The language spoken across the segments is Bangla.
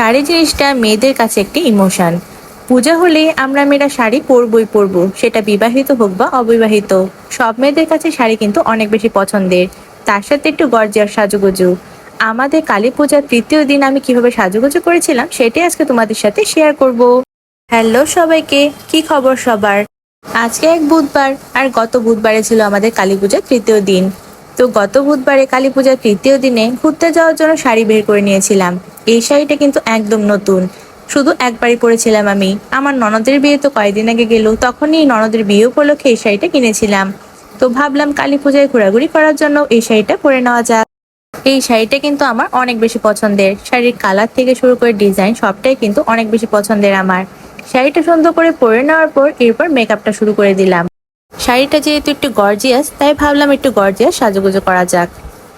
শাড়ি জিনিসটা মেয়েদের কাছে একটি ইমোশন। পূজা হলে আমরা মেয়েরা শাড়ি পরবই পরবো, সেটা বিবাহিত হোক বা অবিবাহিত। সব মেয়েদের কাছে শাড়ি কিন্তু অনেক বেশি পছন্দের। তার সাথে একটু গর্জিয়ার সাজুগুজু। আমাদের কালী পূজার তৃতীয় দিন আমি কীভাবে সাজুগুজু করেছিলাম, সেটাই আজকে তোমাদের সাথে শেয়ার করব। হ্যালো সবাইকে, কি খবর সবার? আজকে এক বুধবার, আর গত বুধবারে ছিল আমাদের কালী পূজার তৃতীয় দিন। তো গত বুধবারে কালী পূজার তৃতীয় দিনে ঘুরতে যাওয়ার জন্য শাড়ি বের করে নিয়েছিলাম। এই শাড়িটা কিন্তু একদম নতুন। শুধু একবারই পরেছিলাম আমি। আমার ননদের বিয়ে তো কয়েকদিন আগে গেল। তখনই ননদের বিয়ে উপলক্ষে এই শাড়িটা কিনেছিলাম। তো ভাবলাম কালী পূজায় ঘোরাঘুরি করার জন্য এই শাড়িটা পরে নেওয়া যাক। এই শাড়িটা কিন্তু আমার অনেক বেশি পছন্দের। শাড়ির কালার থেকে শুরু করে ডিজাইন সবটাই কিন্তু অনেক বেশি পছন্দের আমার। শাড়িটা সুন্দর করে পরে নেওয়ার পর এরপর মেকআপটা শুরু করে দিলাম। শাড়িটা যেহেতু একটু গর্জিয়াস তাই ভাবলাম একটু গর্জিয়াস সাজুগুজু করা যাক।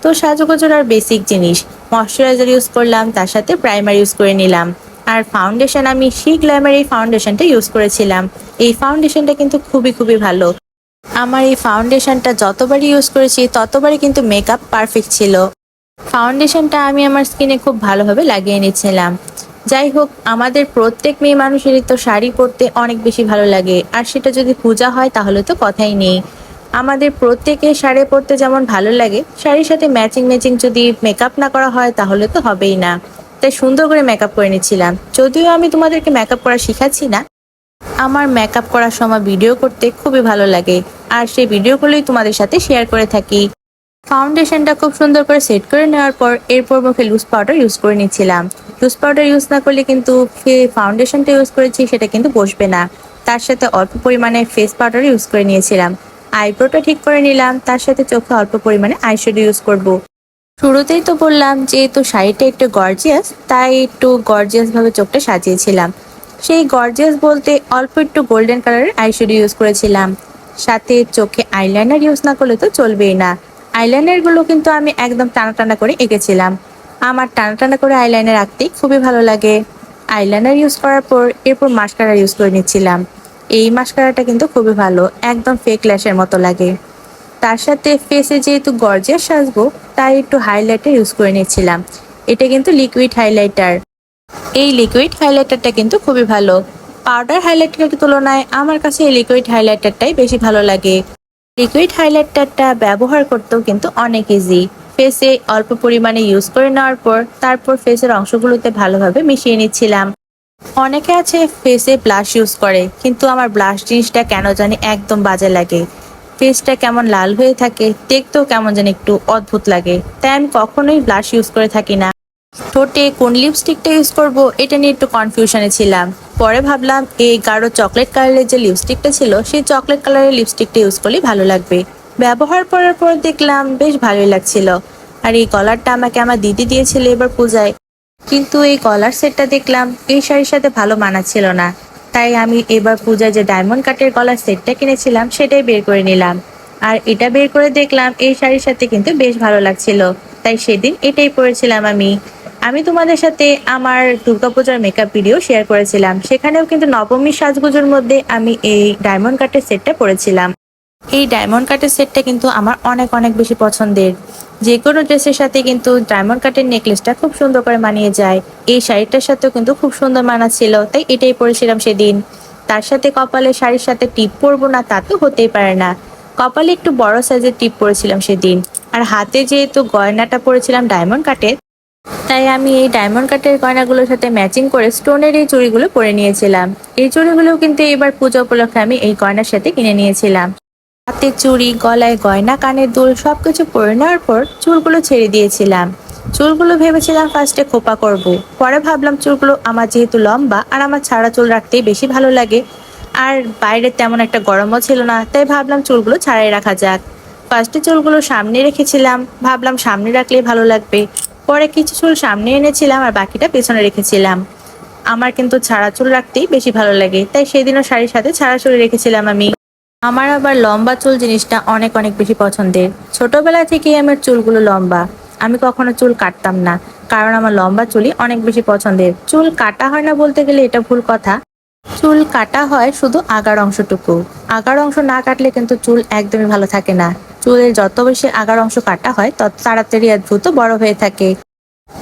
তো সাজুগুজুর আর বেসিক জিনিস ময়শ্চারাইজার ইউজ করলাম, তার সাথে প্রাইমার ইউজ করে নিলাম। আর ফাউন্ডেশন আমি শি গ্ল্যামার এই ফাউন্ডেশনটা ইউজ করেছিলাম। এই ফাউন্ডেশনটা কিন্তু খুবই খুবই ভালো। আমার এই ফাউন্ডেশনটা যতবারই ইউজ করেছি, ততবারই কিন্তু মেকআপ পারফেক্ট ছিল। ফাউন্ডেশনটা আমি আমার স্কিনে খুব ভালোভাবে লাগিয়ে নিচ্ছিলাম। যাই হোক, আমাদের প্রত্যেক মেয়ে মানুষেরই তো শাড়ি পরতে অনেক বেশি ভালো লাগে। আর সেটা যদি পূজা হয়, তাহলে তো কথাই নেই। আমাদের প্রত্যেকে শাড়ি পরতে যেমন ভালো লাগে, শাড়ির সাথে ম্যাচিং ম্যাচিং যদি মেকআপ না করা হয়, তাহলে তো হবেই না। তাই সুন্দর করে মেকআপ করে নিচ্ছিলাম। যদিও আমি তোমাদেরকে মেকআপ করা শিখাচ্ছি না, আমার মেকআপ করার সময় ভিডিও করতে খুবই ভালো লাগে। আর সেই ভিডিওগুলোই তোমাদের সাথে শেয়ার করে থাকি। ফাউন্ডেশনটা খুব সুন্দর করে সেট করে নেওয়ার পর এরপর মুখে লুজ পাউডার ইউজ করে নিচ্ছিলাম। লুজ পাউডার ইউজ না করলে কিন্তু ফাউন্ডেশনটা ইউজ করেছি সেটা কিন্তু বসবে না। তার সাথে অল্প পরিমাণে ফেস পাউডার ইউজ করে নিয়েছিলাম। আইব্রোটা ঠিক করে নিলাম, তার সাথে চোখে অল্প পরিমাণে আইশ্যাডো ইউজ করব। শুরুতেই তো বললাম যেহেতু শাড়িটা একটু গর্জিয়াস তাই একটু গর্জিয়াস ভাবে চোখটা সাজিয়েছিলাম। সেই গর্জিয়াস বলতে অল্প একটু গোল্ডেন কালারের আইশ্যাডো ইউজ করেছিলাম। সাথে চোখে আইলাইনার ইউজ না করলে তো চলবেই না। আইলাইনারগুলো কিন্তু আমি একদম টানা টানা করে এঁকেছিলাম। আমার টানা টানা করে আইলাইনার আঁকতেই খুবই ভালো লাগে। আইলাইনার ইউজ করার পর এরপর মাস্কারা ইউজ করে নিচ্ছিলাম। এই মাস্কারাটা কিন্তু খুবই ভালো, একদম ফেক ল্যাশের মতো লাগে। তার সাথে ফেসে যেহেতু গর্জিয়াস সাজবো, তাই একটু হাইলাইটার ইউজ করে নিচ্ছিলাম। এটা কিন্তু লিকুইড হাইলাইটার এই লিকুইড হাইলাইটারটা কিন্তু খুবই ভালো। পাউডার হাইলাইটারের তুলনায় আমার কাছে এই লিকুইড হাইলাইটারটাই বেশি ভালো লাগে। লিকুইড হাইলাইটারটা ব্যবহার করতেও কিন্তু অনেক ইজি ফেসে অল্প পরিমাণে ইউজ করে নেওয়ার পর তারপর ফেসের অংশগুলোতে ভালোভাবে মিশিয়ে নিচ্ছিলাম। অনেকে আছে ফেসে ব্লাশ ইউজ করে, কিন্তু আমার ব্লাশ জিনিসটা কেন জানি একদম বাজে লাগে। ফেসটা কেমন লাল হয়ে থাকে, দেখতেও কেমন জানি একটু অদ্ভুত লাগে। তাই আমি কখনোই ব্লাশ ইউজ করে থাকি না। ঠোঁটে কোন লিপস্টিকটা ইউজ করব, এটা নিয়ে একটু কনফিউশনে ছিলাম। পরে ভাবলাম, এই গাঢ় চকলেট কালারের যে লিপস্টিকটা ছিল, সেই চকলেট কালারের লিপস্টিকটা ইউজ করলে ভালো লাগবে। ব্যবহার করার পর দেখলাম, বেশ ভালোই লাগছিল। আর এই কলারটা আমাকে আমার দিদি দিয়েছিল এবার পূজায়। কিন্তু এই কলার সেটটা দেখলাম, এই শাড়ির সাথে ভালো মানাচ্ছিল না। তাই আমি এবার পূজায় যে ডায়মন্ড কাটের কলার সেটটা কিনেছিলাম, সেটাই বের করে নিলাম। আর এটা বের করে দেখলাম, এই শাড়ির সাথে কিন্তু বেশ ভালো লাগছিল। তাই সেদিন এটাই পরেছিলাম আমি। আমি তোমাদের সাথে আমার দুর্গাপূজার মেকআপ ভিডিও শেয়ার করেছিলাম। সেখানেও কিন্তু নবমী সাজগুজোর মধ্যে আমি এই ডায়মন্ড কাটের সেটটা পরেছিলাম। এই ডায়মন্ড কাটের সেটটা কিন্তু আমার অনেক অনেক বেশি পছন্দের। যে কোনো ড্রেসের সাথে কিন্তু ডায়মন্ড কাটের নেকলেসটা খুব সুন্দর করে মানিয়ে যায়। এই শাড়িটার সাথেও কিন্তু খুব সুন্দর মানাচ্ছিল তাই এটাই পরেছিলাম সেদিন। তার সাথে কপালে শাড়ির সাথে টিপ পরবো না তা তো হতেই পারে না। কপালে একটু বড় সাইজের টিপ পরেছিলাম সেদিন। আর হাতে যেহেতু গয়নাটা পরেছিলাম ডায়মন্ড কাটের তাই আমি এই ডায়মন্ড কাটের গয়নাগুলোর সাথে ম্যাচিং করে স্টোনের এই চুড়িগুলো পরে নিয়েছিলাম। এই চুড়িগুলো কিন্তু এবার পূজা উপলক্ষে আমি এই গয়নার সাথে কিনে নিয়েছিলাম। হাতে চুড়ি, গলায় গয়না, কানের দুল সবকিছু পরে নেওয়ার পর চুলগুলো ছেড়ে দিয়েছিলাম। চুলগুলো ভেবেছিলাম ফার্স্টে খোপা করব। পরে ভাবলাম চুলগুলো আমার যেহেতু লম্বা আর আমার ছাড়া চুল রাখতেই বেশি ভালো লাগে। আর বাইরে তেমন একটা গরমও ছিল না, তাই ভাবলাম চুলগুলো ছাড়াই রাখা যাক। ফার্স্টে চুলগুলো সামনে রেখেছিলাম। ভাবলাম সামনে রাখলেই ভালো লাগবে। পরে কিছু চুল সামনে এনেছিলাম আর বাকিটা পেছনে রেখেছিলাম। আমার কিন্তু ছাড়া চুল রাখতেই বেশি ভালো লাগে। তাই সেদিনও শাড়ির সাথে ছাড়া চুল রেখেছিলাম আমি। আমার আবার লম্বা চুল জিনিসটা অনেক অনেক বেশি পছন্দের। ছোটবেলা থেকেই আমার চুলগুলো লম্বা। আমি কখনো চুল কাটতাম না, কারণ আমার লম্বা চুলই অনেক বেশি পছন্দের। চুল কাটা হয় না বলতে গেলে এটা ভুল কথা। চুল কাটা হয় শুধু আগার অংশটুকু। আগার অংশ না কাটলে কিন্তু চুল একদমই ভালো থাকে না। চুলের যত বেশি আগার অংশ কাটা হয়, তত তাড়াতাড়ি আর দ্রুত বড় হয়ে থাকে।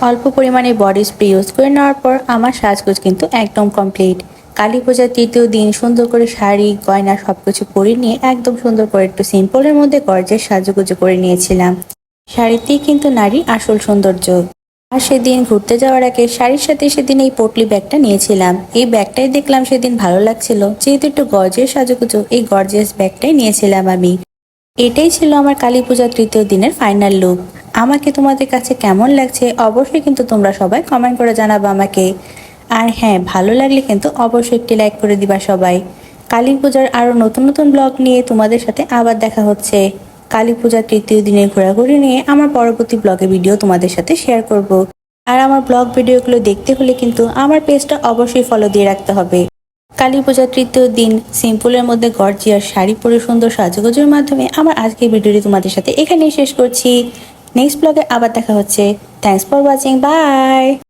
অল্প পরিমাণে বডি স্প্রে ইউজ করে নেওয়ার পর আমার সাজগোজ কিন্তু একদম কমপ্লিট কালী পূজার তৃতীয় দিন সুন্দর করে শাড়ি, গয়না সবকিছু পরে নিয়ে একদম সুন্দর করে একটু সিম্পলের মধ্যে গর্জের সাজুগুজু করে নিয়েছিলাম। শাড়িতেই কিন্তু নারী আসল সৌন্দর্য। আর সেদিন ঘুরতে যাওয়ার আগে শাড়ির সাথে সেদিন এই পটলি ব্যাগটা নিয়েছিলাম। এই ব্যাগটাই দেখলাম সেদিন ভালো লাগছিল। যেহেতু একটু গর্জের সাজুগুজু, এই গর্জিয়াস ব্যাগটাই নিয়েছিলাম আমি। এটাই ছিল আমার কালী পূজার তৃতীয় দিনের ফাইনাল লুক আমাকে তোমাদের কাছে কেমন লাগছে অবশ্যই কিন্তু তোমরা সবাই কমেন্ট করে জানাব আমাকে। আর হ্যাঁ ভালো লাগলে কিন্তু অবশ্যই একটি লাইক করে দিবা সবাই। কালী পূজার আরও নতুন নতুন ব্লগ নিয়ে তোমাদের সাথে আবার দেখা হচ্ছে। কালী পূজার তৃতীয় দিনের ঘোরাঘুরি নিয়ে আমার পরবর্তী ব্লগে ভিডিও তোমাদের সাথে শেয়ার করব। আর আমার ব্লগ ভিডিওগুলো দেখতে হলে কিন্তু আমার পেজটা অবশ্যই ফলো দিয়ে রাখতে হবে। কালী পূজার তৃতীয় দিন সিম্পলের মধ্যে গর্জিয়ার শাড়ি পরে সুন্দর সাজগোজের মাধ্যমে আমার আজকের ভিডিওটি তোমাদের সাথে এখানেই শেষ করছি। নেক্সট ব্লগে আবার দেখা হচ্ছে। Thanks for watching by